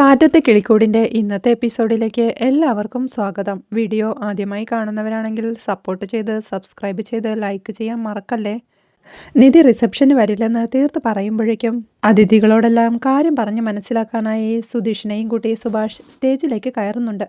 കാറ്റത്തെ കിളിക്കൂടിന്റെ ഇന്നത്തെ എപ്പിസോഡിലേക്ക് എല്ലാവർക്കും സ്വാഗതം. വീഡിയോ ആദ്യമായി കാണുന്നവരാണെങ്കിൽ സപ്പോർട്ട് ചെയ്ത് സബ്സ്ക്രൈബ് ചെയ്ത് ലൈക്ക് ചെയ്യാൻ മറക്കല്ലേ? നിധി റിസപ്ഷന് വരില്ലെന്ന് തീർത്ത് പറയുമ്പോഴേക്കും അതിഥികളോടെല്ലാം കാര്യം പറഞ്ഞ് മനസ്സിലാക്കാനായി സുധീഷിനെയും കൂട്ടി സുഭാഷ് സ്റ്റേജിലേക്ക് കയറുന്നുണ്ട്.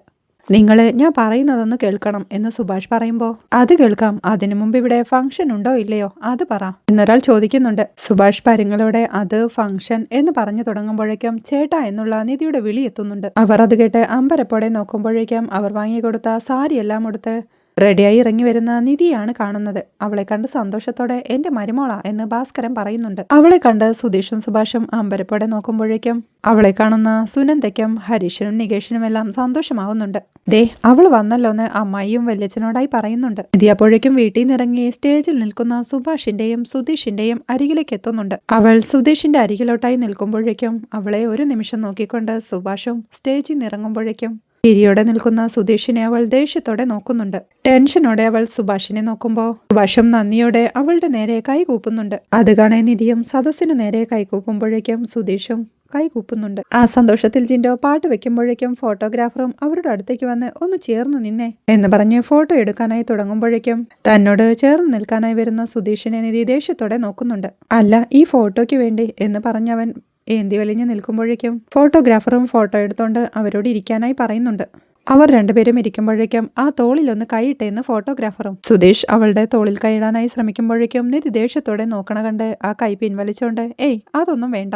നിങ്ങൾ ഞാൻ പറയുന്നതൊന്ന് കേൾക്കണം എന്ന് സുഭാഷ് പറയുമ്പോൾ അത് കേൾക്കാം. അതിനു മുമ്പ് ഇവിടെ ഫംഗ്ഷൻ ഉണ്ടോ ഇല്ലയോ? അത് പറ. എന്നൊരാൾ ചോദിക്കുന്നുണ്ട്. സുഭാഷ് പരങ്ങളോടെ അത് ഫംഗ്ഷൻ എന്ന് പറഞ്ഞു തുടങ്ങുമ്പോഴേക്കും ചേട്ട എന്നുള്ള നിധിയുടെ വിളി എത്തുന്നുണ്ട്. അവർ അത് കേട്ട് അമ്പരപ്പോടെ നോക്കുമ്പോഴേക്കും അവർ വാങ്ങിക്കൊടുത്ത സാരിയെല്ലാം എടുത്ത് റെഡിയായി ഇറങ്ങി വരുന്ന നിധിയാണ് കാണുന്നത്. അവളെ കണ്ട് സന്തോഷത്തോടെ എന്റെ മരുമോള എന്ന് ഭാസ്കരൻ പറയുന്നുണ്ട്. അവളെ കണ്ട് സുധീഷും സുഭാഷും അമ്പരപ്പോടെ നോക്കുമ്പോഴേക്കും അവളെ കാണുന്ന സുനന്ദയ്ക്കും ഹരീഷിനും നികേഷിനും എല്ലാം സന്തോഷമാവുന്നുണ്ട്. ദേ അവൾ വന്നല്ലോ എന്ന് അമ്മായിയും വല്യച്ഛനോടായി പറയുന്നുണ്ട്. നിധി അപ്പോഴേക്കും വീട്ടിൽ നിന്നിറങ്ങി സ്റ്റേജിൽ നിൽക്കുന്ന സുഭാഷിന്റെയും സുധീഷിന്റെയും അരികിലേക്ക് എത്തുന്നുണ്ട്. അവൾ സുധീഷിന്റെ അരികിലോട്ടായി നിൽക്കുമ്പോഴേക്കും അവളെ ഒരു നിമിഷം നോക്കിക്കൊണ്ട് സുഭാഷും സ്റ്റേജിൽ നിറങ്ങുമ്പോഴേക്കും ചിരിയോടെ നിൽക്കുന്ന സുധീഷിനെ അവൾ ദേഷ്യത്തോടെ നോക്കുന്നുണ്ട്. ടെൻഷനോടെ അവൾ സുഭാഷിനെ നോക്കുമ്പോൾ സുഭാഷും നന്ദിയോടെ അവളുടെ നേരെ കൈകൂപ്പുന്നുണ്ട്. അത് കാണേ നിധിയും സദസ്സിന് നേരെ കൈകൂപ്പുമ്പോഴേക്കും സുധീഷും കൈകൂപ്പുന്നുണ്ട്. ആ സന്തോഷത്തിൽ ജിൻഡോ പാട്ട് വെക്കുമ്പോഴേക്കും ഫോട്ടോഗ്രാഫറും അവരുടെ അടുത്തേക്ക് വന്ന് ഒന്ന് ചേർന്ന് നിന്നേ എന്ന് പറഞ്ഞ് ഫോട്ടോ എടുക്കാനായി തുടങ്ങുമ്പോഴേക്കും തന്നോട് ചേർന്ന് നിൽക്കാനായി വരുന്ന സുധീഷിനെ നിധി ദേഷ്യത്തോടെ നോക്കുന്നുണ്ട്. അല്ല ഈ ഫോട്ടോയ്ക്ക് വേണ്ടി എന്ന് പറഞ്ഞവൻ ഏന്തി വലിഞ്ഞു നിൽക്കുമ്പോഴേക്കും ഫോട്ടോഗ്രാഫറും ഫോട്ടോ എടുത്തുകൊണ്ട് അവരോട് ഇരിക്കാനായി പറയുന്നുണ്ട്. അവർ രണ്ടുപേരും ഇരിക്കുമ്പോഴേക്കും ആ തോളിലൊന്ന് കൈയിട്ടേന്ന് ഫോട്ടോഗ്രാഫറും സുധീഷ് അവളുടെ തോളിൽ കൈയിടാനായി ശ്രമിക്കുമ്പോഴേക്കും നിധി ദേഷ്യത്തോടെ നോക്കണ കണ്ട് ആ കൈ പിൻവലിച്ചോണ്ട് ഏയ് അതൊന്നും വേണ്ട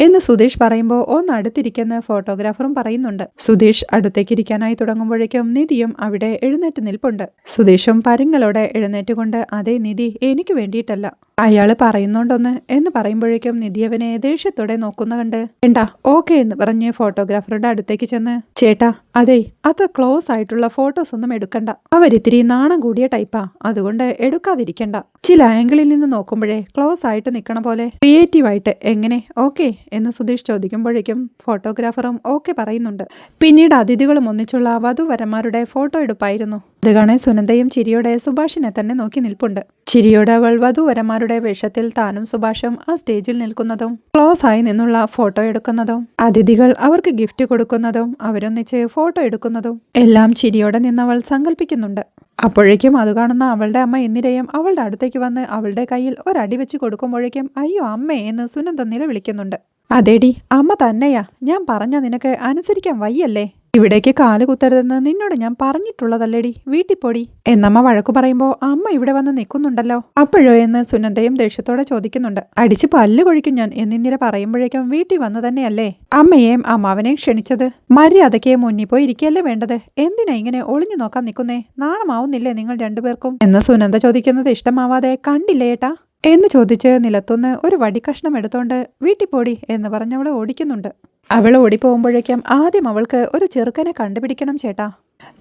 എന്ന് സുധീഷ് പറയുമ്പോൾ ഒന്ന് അടുത്തിരിക്കുന്ന ഫോട്ടോഗ്രാഫറും പറയുന്നുണ്ട്. സുധീഷ് അടുത്തേക്ക് ഇരിക്കാനായി തുടങ്ങുമ്പോഴേക്കും നിധിയും അവിടെ എഴുന്നേറ്റ് നിൽപ്പുണ്ട്. സുധീഷും പരുങ്ങലോടെ എഴുന്നേറ്റുകൊണ്ട് അതേ നിധി എനിക്ക് വേണ്ടിയിട്ടല്ല. അയാൾ പറയുന്നുണ്ടൊന്ന് എന്ന് പറയുമ്പോഴേക്കും നിധി അവനെ ദേഷ്യത്തോടെ നോക്കുന്ന കണ്ട് വേണ്ട ഓക്കെ എന്ന് പറഞ്ഞ് ഫോട്ടോഗ്രാഫറുടെ അടുത്തേക്ക് ചെന്ന് ചേട്ടാ അതെ അത് ക്ലോസ് ആയിട്ടുള്ള ഫോട്ടോസ് ഒന്നും എടുക്കണ്ട. അവരിത്തിരി നാണം കൂടിയ ടൈപ്പാ. അതുകൊണ്ട് എടുക്കാതിരിക്കണ്ട. ചില ആംഗിളിൽ നിന്ന് നോക്കുമ്പോഴേ ക്ലോസ് ആയിട്ട് നിൽക്കണ പോലെ ക്രിയേറ്റീവായിട്ട് എങ്ങനെ ഓക്കെ എന്ന് സുധീഷ് ചോദിക്കുമ്പോഴേക്കും ഫോട്ടോഗ്രാഫറും ഓക്കെ പറയുന്നുണ്ട്. പിന്നീട് അതിഥികളും ഒന്നിച്ചുള്ള വധുവരന്മാരുടെ ഫോട്ടോ എടുപ്പായിരുന്നു. അത് കാണെ സുനന്ദയും ചിരിയോടെ സുഭാഷിനെ തന്നെ നോക്കി നിൽപ്പുണ്ട്. ചിരിയോടെ അവൾ വധുവരന്മാരുടെ വേഷത്തിൽ താനും സുഭാഷും ആ സ്റ്റേജിൽ നിൽക്കുന്നതും ക്ലോസ് ആയി നിന്നുള്ള ഫോട്ടോ എടുക്കുന്നതും അതിഥികൾ അവർക്ക് ഗിഫ്റ്റ് കൊടുക്കുന്നതും അവരൊന്നിച്ച് ഫോട്ടോ എടുക്കുന്നതും എല്ലാം ചിരിയോടെ നിന്നവൾ സങ്കല്പിക്കുന്നുണ്ട് അപ്പോഴേക്കും അത് കാണുന്ന അവളുടെ അമ്മ എന്നിരയും അവളുടെ അടുത്തേക്ക് വന്ന് അവളുടെ കയ്യിൽ ഒരടി വെച്ച് കൊടുക്കുമ്പോഴേക്കും അയ്യോ അമ്മേ എന്ന് സുനന്ദ നിലവിളിക്കുന്നുണ്ട്. അതേടി അമ്മ തന്നെയാ. ഞാൻ പറഞ്ഞ നിനക്ക് അനുസരിക്കാൻ വയ്യല്ലേ? ഇവിടേക്ക് കാൽ കുത്തരുതെന്ന് നിന്നോട് ഞാൻ പറഞ്ഞിട്ടുള്ളതല്ലേടി? വീട്ടിൽ പൊടി. എന്നമ്മ വഴക്കു പറയുമ്പോൾ അമ്മ ഇവിടെ വന്ന് നിൽക്കുന്നുണ്ടല്ലോ. അപ്പോഴോ എന്ന് സുനന്ദയും ദേഷ്യത്തോടെ ചോദിക്കുന്നുണ്ട്. അടിച്ച് പല്ല് കൊഴിക്കും ഞാൻ എന്നിന്നിര പറയുമ്പോഴേക്കും വീട്ടിൽ വന്നു തന്നെയല്ലേ? അമ്മയെയും അമ്മാവനെയും ക്ഷണിച്ചത് മര്യാദയ്ക്ക് മുന്നിൽ പോയി ഇരിക്കുകയല്ലേ വേണ്ടത്? എന്തിനാ ഇങ്ങനെ ഒളിഞ്ഞു നോക്കാൻ നിൽക്കുന്നേ? നാണമാവുന്നില്ലേ നിങ്ങൾ രണ്ടുപേർക്കും? എന്ന് സുനന്ദ ചോദിക്കുന്നത് ഇഷ്ടമാവാതെ കണ്ടില്ലേ ഏട്ടാ? എന്ന് ചോദിച്ച് നിലത്തുനിന്ന് ഒരു വടിക്കഷ്ണം എടുത്തോണ്ട് വീട്ടിൽ പോടി എന്ന് പറഞ്ഞവളെ ഓടിക്കുന്നുണ്ട്. അവൾ ഓടിപ്പോകുമ്പോഴേക്കും ആദ്യം അവൾക്ക് ഒരു ചെറുക്കനെ കണ്ടുപിടിക്കണം ചേട്ടാ.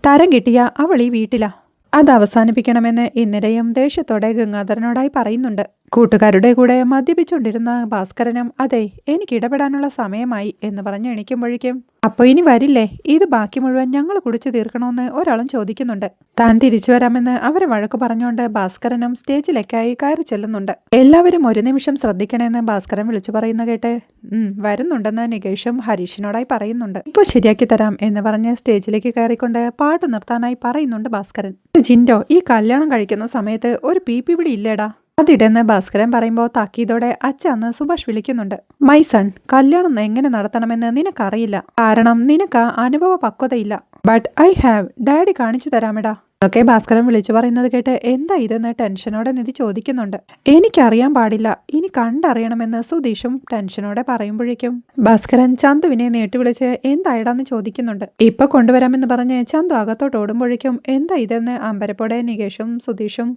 തരം കിട്ടിയ അവൾ ഈ വീട്ടിലാ. അത് അവസാനിപ്പിക്കണമെന്ന് ഇന്നലെയും ദേഷ്യത്തോടെ ഗംഗാധരനോടായി പറയുന്നുണ്ട്. കൂട്ടുകാരുടെ കൂടെ മദ്യപിച്ചുകൊണ്ടിരുന്ന ഭാസ്കരനും അതെ എനിക്ക് ഇടപെടാനുള്ള സമയമായി എന്ന് പറഞ്ഞ് എണിക്കുമ്പോഴേക്കും അപ്പൊ ഇനി വരില്ലേ? ഇത് ബാക്കി മുഴുവൻ ഞങ്ങൾ കുടിച്ചു തീർക്കണമെന്ന് ഒരാളും ചോദിക്കുന്നുണ്ട്. താൻ തിരിച്ചു വരാമെന്ന് അവരെ വഴക്ക് പറഞ്ഞുകൊണ്ട് ഭാസ്കരനും സ്റ്റേജിലേക്കായി കയറി ചെല്ലുന്നുണ്ട്. എല്ലാവരും ഒരു നിമിഷം ശ്രദ്ധിക്കണമെന്ന് ഭാസ്കരൻ വിളിച്ചു പറയുന്ന കേട്ട് വരുന്നുണ്ടെന്ന് നികേഷും ഹരീഷിനോടായി പറയുന്നുണ്ട്. ഇപ്പൊ ശരിയാക്കി തരാം എന്ന് പറഞ്ഞ് സ്റ്റേജിലേക്ക് കയറിക്കൊണ്ട് പാട്ട് നിർത്താനായി പറയുന്നുണ്ട് ഭാസ്കരൻ. ജിൻഡോ ഈ കല്യാണം കഴിക്കുന്ന സമയത്ത് ഒരു പി പി വിളി ഇല്ലേടാ? അതിടെന്ന് ഭാസ്കരൻ പറയുമ്പോൾ താക്കീതോടെ അച്ഛന്ന് സുഭാഷ് വിളിക്കുന്നുണ്ട്. മൈ സൺ കല്യാണം എങ്ങനെ നടത്തണമെന്ന് നിനക്കറിയില്ല. കാരണം നിനക്ക് അനുഭവ പക്വതയില്ല. ബട്ട് ഐ ഹാവ് ഡാഡി കാണിച്ചു തരാമെടാ. ഒക്കെ ഭാസ്കരൻ വിളിച്ചു പറയുന്നത് കേട്ട് എന്താ ഇതെന്ന് ടെൻഷനോടെ നിധി ചോദിക്കുന്നുണ്ട്. എനിക്കറിയാൻ പാടില്ല. ഇനി കണ്ടറിയണമെന്ന് സുധീഷും ടെൻഷനോടെ പറയുമ്പോഴേക്കും ഭാസ്കരൻ ചന്തുവിനെ നീട്ടി വിളിച്ച് എന്തായിടാന്ന് ചോദിക്കുന്നുണ്ട്. ഇപ്പൊ കൊണ്ടുവരാമെന്ന് പറഞ്ഞ് ചന്തു അകത്തോട്ട് ഓടുമ്പോഴേക്കും എന്താ ഇതെന്ന് അമ്പരപ്പോടെ നികേഷും സുധീഷും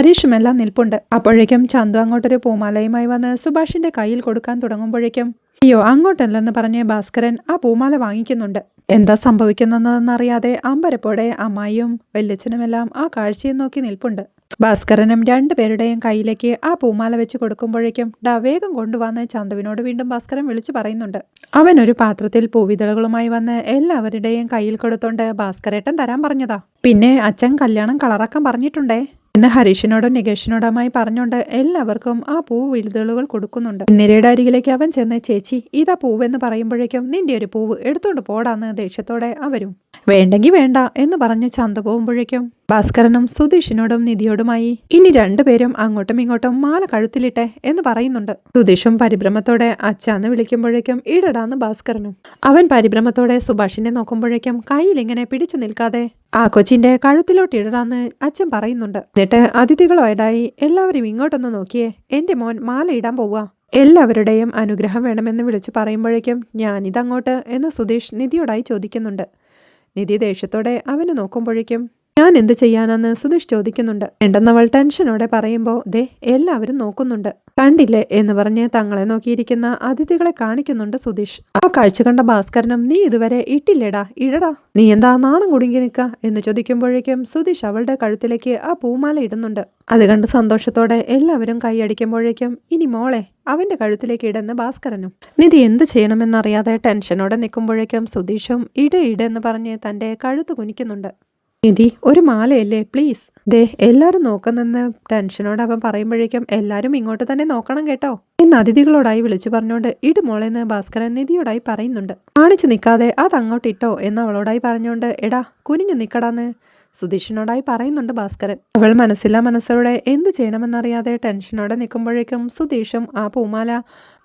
ഹരീഷുമെല്ലാം നിൽപ്പുണ്ട്. അപ്പോഴേക്കും ചന്തു അങ്ങോട്ടൊരു പൂമാലയുമായി വന്ന് സുഭാഷിന്റെ കയ്യിൽ കൊടുക്കാൻ തുടങ്ങുമ്പോഴേക്കും അയ്യോ അങ്ങോട്ടല്ലെന്ന് പറഞ്ഞ് ഭാസ്കരൻ ആ പൂമാല വാങ്ങിക്കുന്നുണ്ട്. എന്താ സംഭവിക്കുന്നതെന്നറിയാതെ അമ്പരപ്പോടെ അമ്മായിയും വല്യച്ഛനുമെല്ലാം ആ കാഴ്ചയെ നോക്കി നിൽപ്പുണ്ട്. ഭാസ്കരനും രണ്ടുപേരുടെയും കയ്യിലേക്ക് ആ പൂമാല വെച്ച് കൊടുക്കുമ്പോഴേക്കും ഡ വേഗം കൊണ്ടുവന്ന് ചന്തുവിനോട് വീണ്ടും ഭാസ്കരൻ വിളിച്ചു പറയുന്നുണ്ട്. അവൻ ഒരു പാത്രത്തിൽ പൂവിതളുകളുമായി വന്ന് എല്ലാവരുടെയും കയ്യിൽ കൊടുത്തോണ്ട് ഭാസ്കരേട്ടൻ തരാൻ പറഞ്ഞതാ. പിന്നെ അച്ഛൻ കല്യാണം കളറാക്കാൻ പറഞ്ഞിട്ടുണ്ടേ? ഇന്ന് ഹരീഷിനോടും നികേഷിനോടുമായി പറഞ്ഞുകൊണ്ട് എല്ലാവർക്കും ആ പൂ വിരുതുകൾ കൊടുക്കുന്നുണ്ട്. ഇന്ദിരയുടെ അരികിലേക്ക് അവൻ ചെന്ന് ചേച്ചി ഇതാ പൂവെന്ന് പറയുമ്പോഴേക്കും നിന്റെ ഒരു പൂവ് എടുത്തോണ്ട് പോടാന്ന് ദേഷ്യത്തോടെ അവരും വേണ്ടെങ്കി വേണ്ട എന്ന് പറഞ്ഞ് ചന്ത പോകുമ്പോഴേക്കും ഭാസ്കരനും സുധീഷിനോടും നിധിയോടുമായി ഇനി രണ്ടുപേരും അങ്ങോട്ടും ഇങ്ങോട്ടും മാല കഴുത്തിലിട്ടെ എന്ന് പറയുന്നുണ്ട്. സുധീഷും പരിഭ്രമത്തോടെ അച്ചാന്ന് വിളിക്കുമ്പോഴേക്കും ഈടടാന്ന് ഭാസ്കരനും. അവൻ പരിഭ്രമത്തോടെ സുഭാഷിനെ നോക്കുമ്പോഴേക്കും കയ്യിൽ ഇങ്ങനെ പിടിച്ചു നിൽക്കാതെ ആ കൊച്ചിന്റെ കഴുത്തിലോട്ട് ഇടടാന്ന് അച്ഛൻ പറയുന്നുണ്ട്. എന്നിട്ട് അതിഥികളോടായി എല്ലാവരും ഇങ്ങോട്ടൊന്ന് നോക്കിയേ എന്റെ മോൻ മാല ഇടാൻ പോവുക എല്ലാവരുടെയും അനുഗ്രഹം വേണമെന്ന് വിളിച്ചു പറയുമ്പോഴേക്കും ഞാനിതങ്ങോട്ട് എന്ന് സുധീഷ് നിധിയോടായി ചോദിക്കുന്നുണ്ട്. നിധി ദേഷ്യത്തോടെ അവനെ നോക്കുമ്പോഴേക്കും ഞാൻ എന്ത് ചെയ്യാനാന്ന് സുധീഷ് ചോദിക്കുന്നുണ്ട്. വേണ്ടെന്നവൾ ടെൻഷനോടെ പറയുമ്പോൾ ദേ എല്ലാവരും നോക്കുന്നുണ്ട്. കണ്ടില്ലേ? എന്ന് പറഞ്ഞ് തങ്ങളെ നോക്കിയിരിക്കുന്ന അതിഥികളെ കാണിക്കുന്നുണ്ട് സുധീഷ്. ആ കാഴ്ച കണ്ട ഭാസ്കരനും നീ ഇതുവരെ ഇട്ടില്ലേടാ? ഇടടാ? നീ എന്താ നാണം കുടുങ്ങി നിൽക്ക എന്ന് ചോദിക്കുമ്പോഴേക്കും സുധീഷ് അവളുടെ കഴുത്തിലേക്ക് ആ പൂമാല ഇടുന്നുണ്ട്. അത് കണ്ട് സന്തോഷത്തോടെ എല്ലാവരും കൈയടിക്കുമ്പോഴേക്കും ഇനി മോളെ അവന്റെ കഴുത്തിലേക്ക് ഇടന്ന് ഭാസ്കരനും. നിധി എന്ത് ചെയ്യണമെന്നറിയാതെ ടെൻഷനോടെ നിൽക്കുമ്പോഴേക്കും സുധീഷും ഇട ഇടെന്ന് പറഞ്ഞ് തന്റെ കഴുത്ത് കുനിക്കുന്നുണ്ട്. നിധി ഒരു മാലയല്ലേ? പ്ലീസ്. ദേ എല്ലാരും നോക്കുന്നെന്ന് ടെൻഷനോട് അവൻ പറയുമ്പോഴേക്കും എല്ലാരും ഇങ്ങോട്ട് തന്നെ നോക്കണം കേട്ടോ. എന്ന് അതിഥികളോടായി വിളിച്ചു പറഞ്ഞുകൊണ്ട് ഇട് മോളെന്ന് ഭാസ്കരൻ നിധിയോടായി പറയുന്നുണ്ട്. കാണിച്ചു നിൽക്കാതെ അത് അങ്ങോട്ട് ഇട്ടോ എന്ന് അവളോടായി പറഞ്ഞുകൊണ്ട് എടാ കുനിഞ്ഞു നിക്കടാന്ന് സുധീഷിനോടായി പറയുന്നുണ്ട് ഭാസ്കരൻ. അവൾ മനസ്സില്ല മനസ്സോടെ എന്ത് ചെയ്യണമെന്നറിയാതെ ടെൻഷനോടെ നിൽക്കുമ്പോഴേക്കും സുധീഷും ആ പൂമാല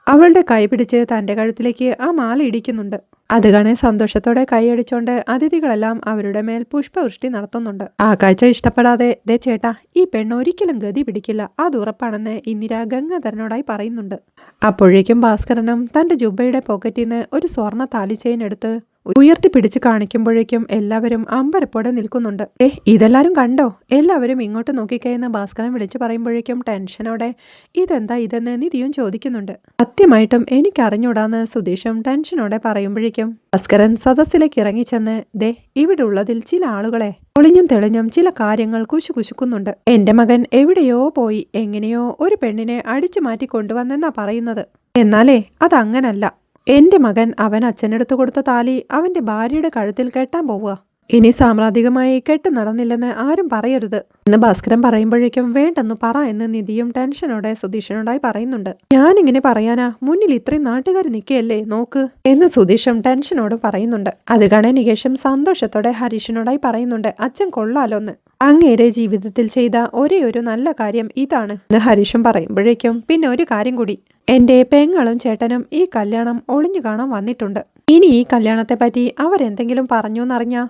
അവളുടെ കൈ പിടിച്ച് തന്റെ കഴുത്തിലേക്ക് ആ മാല ഇടിക്കുന്നുണ്ട്. അത് കാണെ സന്തോഷത്തോടെ കൈയടിച്ചോണ്ട് അതിഥികളെല്ലാം അവരുടെ മേൽ പുഷ്പവൃഷ്ടി നടത്തുന്നുണ്ട്. ആ കാഴ്ച ഇഷ്ടപ്പെടാതെ ദേ ചേട്ടാ ഈ പെണ്ണ് ഒരിക്കലും ഗതി പിടിക്കില്ല. അത് ഉറപ്പാണെന്ന് ഇന്ദിര ഗംഗാധരനോടായി പറയുന്നുണ്ട്. അപ്പോഴേക്കും ഭാസ്കരനും തന്റെ ജുബയുടെ പോക്കറ്റിൽ നിന്ന് ഒരു സ്വർണ താലിച്ചെയിൻ എടുത്ത് ഉയർത്തിപ്പിടിച്ച് കാണിക്കുമ്പോഴേക്കും എല്ലാവരും അമ്പരപ്പോടെ നിൽക്കുന്നുണ്ട്. ഏ ഇതെല്ലാവരും കണ്ടോ? എല്ലാവരും ഇങ്ങോട്ട് നോക്കിക്കഴിയുന്ന ഭാസ്കരൻ വിളിച്ചു പറയുമ്പോഴേക്കും ടെൻഷനോടെ ഇതെന്താ ഇതെന്ന് നിധിയും ചോദിക്കുന്നുണ്ട്. സത്യമായിട്ടും എനിക്കറിഞ്ഞൂടാന്ന് സുധീഷും ടെൻഷനോടെ പറയുമ്പോഴേക്കും ഭാസ്കരൻ സദസ്സിലേക്ക് ഇറങ്ങിച്ചെന്ന് ദേ ഇവിടെ ഉള്ളതിൽ ചില ആളുകളെ ഒളിഞ്ഞും തെളിഞ്ഞും ചില കാര്യങ്ങൾ കുശുകുശുക്കുന്നുണ്ട് എന്റെ മകൻ എവിടെയോ പോയി എങ്ങനെയോ ഒരു പെണ്ണിനെ അടിച്ചു മാറ്റി കൊണ്ടുവന്നെന്നാ പറയുന്നത്. എന്നാലേ അതങ്ങനല്ല. എന്റെ മകൻ അവൻ അച്ഛനെടുത്ത് കൊടുത്ത താലി അവന്റെ ഭാര്യയുടെ കഴുത്തിൽ കെട്ടാൻ പോവുക. ഇനി സാമ്പ്രാതികമായി കെട്ട് നടന്നില്ലെന്ന് ആരും പറയരുത്. എന്ന് ഭാസ്കരൻ പറയുമ്പോഴേക്കും വേണ്ടെന്ന് പറ എന്ന് നിധിയും ടെൻഷനോടെ സുധീഷനോടായി പറയുന്നുണ്ട്. ഞാനിങ്ങനെ പറയാനാ? മുന്നിൽ ഇത്രയും നാട്ടുകാർ നിൽക്കുകയല്ലേ? നോക്ക്. എന്ന് സുധീഷും ടെൻഷനോട് പറയുന്നുണ്ട്. അത് കാണാൻ നികേഷും സന്തോഷത്തോടെ ഹരീഷിനോടായി പറയുന്നുണ്ട് അച്ഛൻ കൊള്ളാലോന്ന്. അങ്ങേരെ ജീവിതത്തിൽ ചെയ്ത ഒരേ ഒരു നല്ല കാര്യം ഇതാണ്. എന്ന് ഹരീഷും പറയുമ്പോഴേക്കും പിന്നെ ഒരു കാര്യം കൂടി. എന്റെ പെങ്ങളും ചേട്ടനും ഈ കല്യാണം ഒളിഞ്ഞു കാണാൻ വന്നിട്ടുണ്ട്. ഇനി ഈ കല്യാണത്തെ പറ്റി അവരെന്തെങ്കിലും പറഞ്ഞു എന്നറിഞ്ഞാ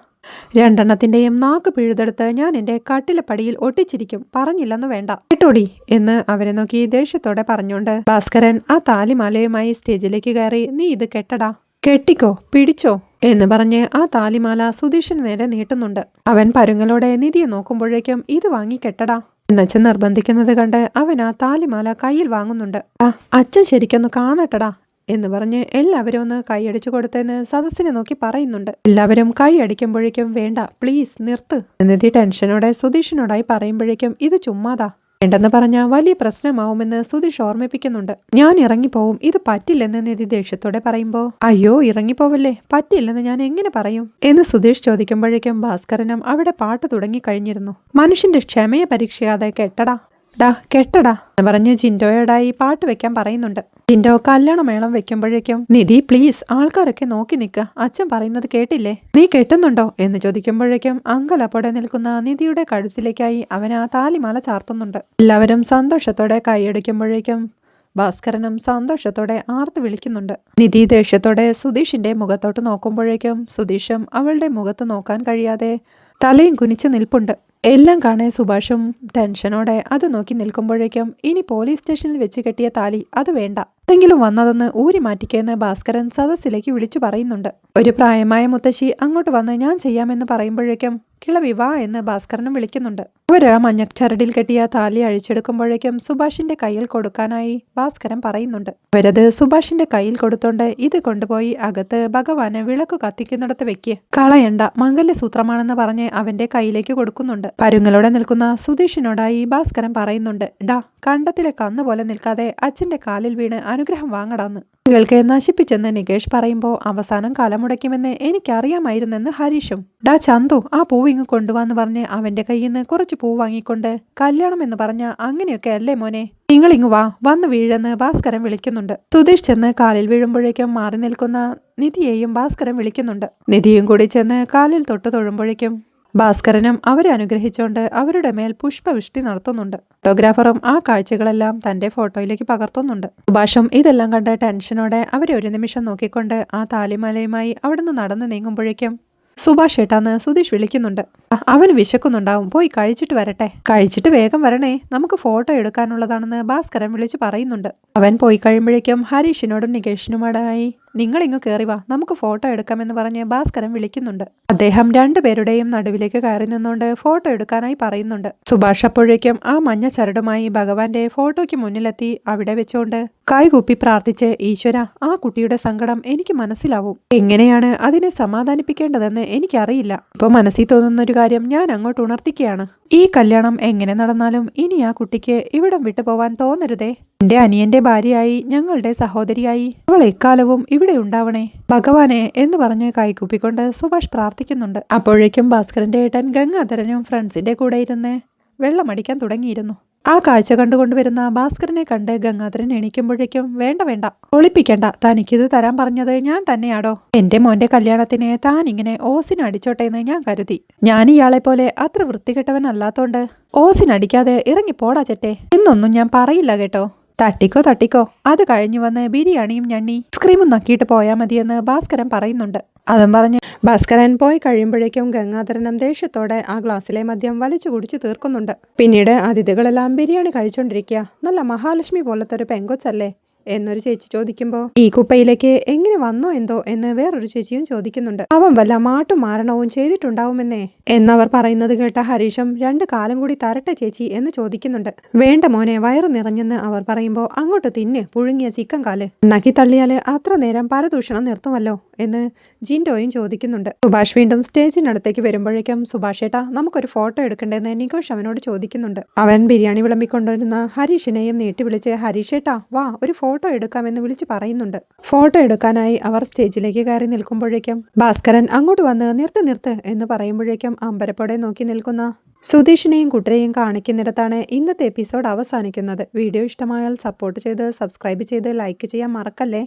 രണ്ടെണ്ണത്തിന്റെയും നാക്ക് പിഴുതെടുത്ത് ഞാൻ എന്റെ കട്ടിലപ്പടിയിൽ ഒട്ടിച്ചിരിക്കും. പറഞ്ഞില്ലെന്ന് വേണ്ട. കേട്ടോടി എന്ന് അവരെ നോക്കി ദേഷ്യത്തോടെ പറഞ്ഞുണ്ട് ഭാസ്കരൻ ആ താലിമാലയുമായി സ്റ്റേജിലേക്ക് കയറി നീ ഇത് കെട്ടടാ? കെട്ടിക്കോ? പിടിച്ചോ? എന്ന് പറഞ്ഞ് ആ താലിമാല സുധീഷിന് നേരെ നീട്ടുന്നുണ്ട്. അവൻ പരുങ്ങലോടെ നിധിയെ നോക്കുമ്പോഴേക്കും ഇത് വാങ്ങി കെട്ടടാ? എന്നച്ഛൻ നിർബന്ധിക്കുന്നത് കണ്ട് അവൻ ആ താലിമാല കയ്യിൽ വാങ്ങുന്നുണ്ട്. ആ അച്ഛൻ ശരിക്കൊന്ന് കാണട്ടടാ എന്ന് പറഞ്ഞ് എല്ലാവരും ഒന്ന് കൈയടിച്ചു കൊടുത്തെന്ന് സദസ്സിനെ നോക്കി പറയുന്നുണ്ട്. എല്ലാവരും കൈ അടിക്കുമ്പോഴേക്കും വേണ്ട പ്ലീസ് നിർത്ത് എന്നിട്ട് ടെൻഷനോടെ സുധീഷിനോടായി പറയുമ്പോഴേക്കും ഇത് ചുമ്മാതാ. വേണ്ടെന്ന് പറഞ്ഞ വലിയ പ്രശ്നമാവുമെന്ന് സുധീഷ് ഓർമ്മിപ്പിക്കുന്നുണ്ട്. ഞാൻ ഇറങ്ങിപ്പോവും. ഇത് പറ്റില്ലെന്ന് നിധി ദേഷ്യത്തോടെ പറയുമ്പോ അയ്യോ ഇറങ്ങിപ്പോവല്ലേ? പറ്റില്ലെന്ന് ഞാൻ എങ്ങനെ പറയും? എന്ന് സുധീഷ് ചോദിക്കുമ്പോഴേക്കും ഭാസ്കരനും അവിടെ പാട്ട് തുടങ്ങി കഴിഞ്ഞിരുന്നു മനുഷ്യന്റെ ക്ഷമയെ പരീക്ഷിക്കാതെ കെട്ടടാ. ഡാ കെട്ടടാ. പറഞ്ഞ് ഈ പാട്ട് വെക്കാൻ പറയുന്നുണ്ട്. ജിൻഡോ കല്യാണമേളം വെക്കുമ്പോഴേക്കും നിധി പ്ലീസ് ആൾക്കാരൊക്കെ നോക്കി നിൽക്കുക അച്ഛൻ പറയുന്നത് കേട്ടില്ലേ? നീ കെട്ടുന്നുണ്ടോ? എന്ന് ചോദിക്കുമ്പോഴേക്കും അങ്കലപ്പോടെ നിൽക്കുന്ന നിധിയുടെ കഴുത്തിലേക്കായി അവൻ ആ താലിമാല ചാർത്തുന്നുണ്ട്. എല്ലാവരും സന്തോഷത്തോടെ കൈയടിക്കുമ്പോഴേക്കും ഭാസ്കരനും സന്തോഷത്തോടെ ആർത്ത് വിളിക്കുന്നുണ്ട്. നിധി ദേഷ്യത്തോടെ സുധീഷിന്റെ മുഖത്തോട്ട് നോക്കുമ്പോഴേക്കും സുധീഷും അവളുടെ മുഖത്ത് നോക്കാൻ കഴിയാതെ തലയും കുനിച്ചു നിൽപ്പുണ്ട്. എല്ലാം കാണേ സുഭാഷും ടെൻഷനോടെ അത് നോക്കി നിൽക്കുമ്പോഴേക്കും ഇനി പോലീസ് സ്റ്റേഷനിൽ വെച്ച് കെട്ടിയ താലി അത് വേണ്ട. ആരെങ്കിലും വന്നതെന്ന് ഊരി മാറ്റിക്കെന്ന് ഭാസ്കരൻ സദസ്സിലേക്ക് വിളിച്ചു പറയുന്നുണ്ട്. ഒരു പ്രായമായ മുത്തശ്ശി അങ്ങോട്ട് വന്ന് ഞാൻ ചെയ്യാമെന്ന് പറയുമ്പോഴേക്കും കിളവി വാ എന്ന് ഭാസ്കരനും വിളിക്കുന്നുണ്ട്. അവരാ മഞ്ഞച്ചരടിൽ കെട്ടിയ താലി അഴിച്ചെടുക്കുമ്പോഴേക്കും സുഭാഷിന്റെ കയ്യിൽ കൊടുക്കാനായി ഭാസ്കരൻ പറയുന്നുണ്ട്. അവരത് സുഭാഷിന്റെ കയ്യിൽ കൊടുത്തോണ്ട് ഇത് കൊണ്ടുപോയി അകത്ത് ഭഗവാന് വിളക്ക് കത്തിക്കുന്നിടത്ത് വെക്ക്. കളയണ്ട മംഗല്യസൂത്രമാണെന്ന് പറഞ്ഞ് അവന്റെ കയ്യിലേക്ക് കൊടുക്കുന്നുണ്ട്. പരുങ്ങളോടെ നിൽക്കുന്ന സുധീഷിനോടായി ഭാസ്കരൻ പറയുന്നുണ്ട് ഡാ കണ്ടത്തിലെ കന്ന് പോലെ നിൽക്കാതെ അച്ഛന്റെ കാലിൽ വീണ് അനുഗ്രഹം വാങ്ങടാന്ന്. കുട്ടികൾക്ക് നശിപ്പിച്ചെന്ന് നികേഷ് പറയുമ്പോൾ അവസാനം കലമുടയ്ക്കുമെന്ന് എനിക്കറിയാമായിരുന്നെന്ന് ഹരീഷും. ഡാ ചന്തു ആ പൂവ് ഇങ്ങ് കൊണ്ടുവാന്ന് പറഞ്ഞ് അവന്റെ കയ്യിൽ നിന്ന് കുറച്ച് പൂ വാങ്ങിക്കൊണ്ട് കല്യാണം എന്ന് പറഞ്ഞ അങ്ങനെയൊക്കെ അല്ലേ മോനെ? നിങ്ങളിങ്ങ് വാ വന്ന് വീഴെന്ന് ഭാസ്കരൻ വിളിക്കുന്നുണ്ട്. സുധീഷ് ചെന്ന് കാലിൽ വീഴുമ്പോഴേക്കും മാറി നിൽക്കുന്ന നിധിയെയും ഭാസ്കരൻ വിളിക്കുന്നുണ്ട്. നിധിയും കൂടി ചെന്ന് കാലിൽ തൊട്ട് തൊഴുമ്പോഴേക്കും ഭാസ്കരനും അവരെ അനുഗ്രഹിച്ചുകൊണ്ട് അവരുടെ മേൽ പുഷ്പവൃഷ്ടി നടത്തുന്നുണ്ട്. ഫോട്ടോഗ്രാഫറും ആ കാഴ്ചകളെല്ലാം തന്റെ ഫോട്ടോയിലേക്ക് പകർത്തുന്നുണ്ട്. സുഭാഷും ഇതെല്ലാം കണ്ട ടെൻഷനോടെ അവരെ ഒരു നിമിഷം നോക്കിക്കൊണ്ട് ആ താലിമാലയുമായി അവിടുന്ന് നടന്നു നീങ്ങുമ്പോഴേക്കും സുഭാഷ് ഏട്ടാന്ന് സുധീഷ് വിളിക്കുന്നുണ്ട്. അവൻ വിശക്കുന്നുണ്ടാവും. പോയി കഴിച്ചിട്ട് വരട്ടെ. കഴിച്ചിട്ട് വേഗം വരണേ. നമുക്ക് ഫോട്ടോ എടുക്കാനുള്ളതാണെന്ന് ഭാസ്കരൻ വിളിച്ച് പറയുന്നുണ്ട്. അവൻ പോയി കഴിയുമ്പോഴേക്കും ഹരീഷിനോടും നികേഷിനുമാടായി നിങ്ങൾ ഇങ്ങ് കയറി വാ. നമുക്ക് ഫോട്ടോ എടുക്കാമെന്ന് പറഞ്ഞ് ഭാസ്കരൻ വിളിക്കുന്നുണ്ട്. അദ്ദേഹം രണ്ടുപേരുടെയും നടുവിലേക്ക് കയറി നിന്നുകൊണ്ട് ഫോട്ടോ എടുക്കാനായി പറയുന്നുണ്ട്. സുഭാഷ് അപ്പോഴേക്കും ആ മഞ്ഞ ചരടുമായി ഭഗവാന്റെ ഫോട്ടോയ്ക്ക് മുന്നിലെത്തി അവിടെ വെച്ചുകൊണ്ട് കൈകൂപ്പി പ്രാർത്ഥിച്ച് ഈശ്വര ആ കുട്ടിയുടെ സങ്കടം എനിക്ക് മനസ്സിലാവും. എങ്ങനെയാണ് അതിനെ സമാധാനിപ്പിക്കേണ്ടതെന്ന് എനിക്കറിയില്ല. ഇപ്പൊ മനസ്സിൽ തോന്നുന്ന ഒരു കാര്യം ഞാൻ അങ്ങോട്ട് ഉണർത്തിക്കുകയാണ് ഈ കല്യാണം എങ്ങനെ നടന്നാലും ഇനി ആ കുട്ടിക്ക് ഇവിടം വിട്ടു പോവാൻ തോന്നരുതേ. എന്റെ അനിയന്റെ ഭാര്യയായി ഞങ്ങളുടെ സഹോദരിയായി. അവൾ എക്കാലവും ഇവിടെ ഉണ്ടാവണേ. ഭഗവാനെ എന്ന് പറഞ്ഞ് കൈകൂപ്പിക്കൊണ്ട് സുഭാഷ് പ്രാർത്ഥിക്കുന്നുണ്ട്. അപ്പോഴേക്കും ഭാസ്കരന്റെ ഏട്ടൻ ഗംഗാധരനും ഫ്രണ്ട്സിന്റെ കൂടെ ഇരുന്ന് വെള്ളമടിക്കാൻ തുടങ്ങിയിരുന്നു. ആ കാഴ്ച കണ്ടുകൊണ്ട് വരുന്ന ഭാസ്കരനെ കണ്ട് ഗംഗാധരൻ എണീക്കുമ്പോഴേക്കും വേണ്ട വേണ്ട ഒളിപ്പിക്കണ്ട. തനിക്കിത് തരാൻ പറഞ്ഞത് ഞാൻ തന്നെയാടോ. എന്റെ മോന്റെ കല്യാണത്തിന് താൻ ഇങ്ങനെ ഓസിന് അടിച്ചോട്ടെ എന്ന് ഞാൻ കരുതി. ഞാൻ ഇയാളെ പോലെ അത്ര വൃത്തികെട്ടവനല്ലാത്തോണ്ട് ഓസിനടിക്കാതെ ഇറങ്ങി പോടാ ചെറ്റെ. എന്നൊന്നും ഞാൻ പറയില്ല കേട്ടോ. തട്ടിക്കോ തട്ടിക്കോ. അത് കഴിഞ്ഞു വന്ന് ബിരിയാണിയും ഞണ്ണി സ്ക്രീമും നക്കിയിട്ട് പോയാൽ മതിയെന്ന് ഭാസ്കരൻ പറയുന്നുണ്ട്. അതും പറഞ്ഞ് ഭാസ്കരൻ പോയി കഴിയുമ്പോഴേക്കും ഗംഗാധരനും ദേഷ്യത്തോടെ ആ ഗ്ലാസ്സിലെ മദ്യം വലിച്ചു കുടിച്ചു തീർക്കുന്നുണ്ട്. പിന്നീട് അതിഥികളെല്ലാം ബിരിയാണി കഴിച്ചുകൊണ്ടിരിക്കുക നല്ല മഹാലക്ഷ്മി പോലത്തെ ഒരു പെങ്കൊച്ചല്ലേ? എന്നൊരു ചേച്ചി ചോദിക്കുമ്പോൾ ഈ കുപ്പയിലേക്ക് എങ്ങനെ വന്നോ എന്തോ? എന്ന് വേറൊരു ചേച്ചിയും ചോദിക്കുന്നുണ്ട്. അവൻ വല്ല മാട്ടും മാരണവും ചെയ്തിട്ടുണ്ടാവുമെന്നേ? എന്നവർ പറയുന്നത് കേട്ട ഹരീഷും രണ്ട് കാലം കൂടി തരട്ടെ ചേച്ചി എന്ന് ചോദിക്കുന്നുണ്ട്. വേണ്ട മോനെ വയറു നിറഞ്ഞെന്ന് അവർ പറയുമ്പോൾ അങ്ങോട്ട് തിന്ന് പുഴുങ്ങിയ ചിക്കൻ കാൽ. ഉണ്ടാക്കി തള്ളിയാൽ അത്ര നേരം പരദൂഷണം നിർത്തുമല്ലോ? എന്ന് ജിൻഡോയും ചോദിക്കുന്നുണ്ട്. സുഭാഷ് വീണ്ടും സ്റ്റേജിനടുത്തേക്ക് വരുമ്പോഴേക്കും സുഭാഷ് ഏട്ടാ നമുക്കൊരു ഫോട്ടോ എടുക്കണ്ടെന്ന് നികോഷ് അവനോട് ചോദിക്കുന്നുണ്ട്. അവൻ ബിരിയാണി വിളമ്പിക്കൊണ്ടുവരുന്ന ഹരീഷിനെയും നീട്ടി വിളിച്ച് ഹരീഷ് ഏട്ടാ വാ ഒരു ഫോട്ടോ എടുക്കാമെന്ന് വിളിച്ചു പറയുന്നുണ്ട്. ഫോട്ടോ എടുക്കാനായി അവർ സ്റ്റേജിലേക്ക് കയറി നിൽക്കുമ്പോഴേക്കും ഭാസ്കരൻ അങ്ങോട്ട് വന്ന് നിർത്ത് നിർത്ത് എന്ന് പറയുമ്പോഴേക്കും അമ്പരപ്പോടെ നോക്കി നിൽക്കുന്ന സുധീഷിനെയും കുട്ടരെയും കാണിക്കുന്നിടത്താണ് ഇന്നത്തെ എപ്പിസോഡ് അവസാനിക്കുന്നത്. വീഡിയോ ഇഷ്ടമായാൽ സപ്പോർട്ട് ചെയ്ത് സബ്സ്ക്രൈബ് ചെയ്ത് ലൈക്ക് ചെയ്യാൻ മറക്കല്ലേ?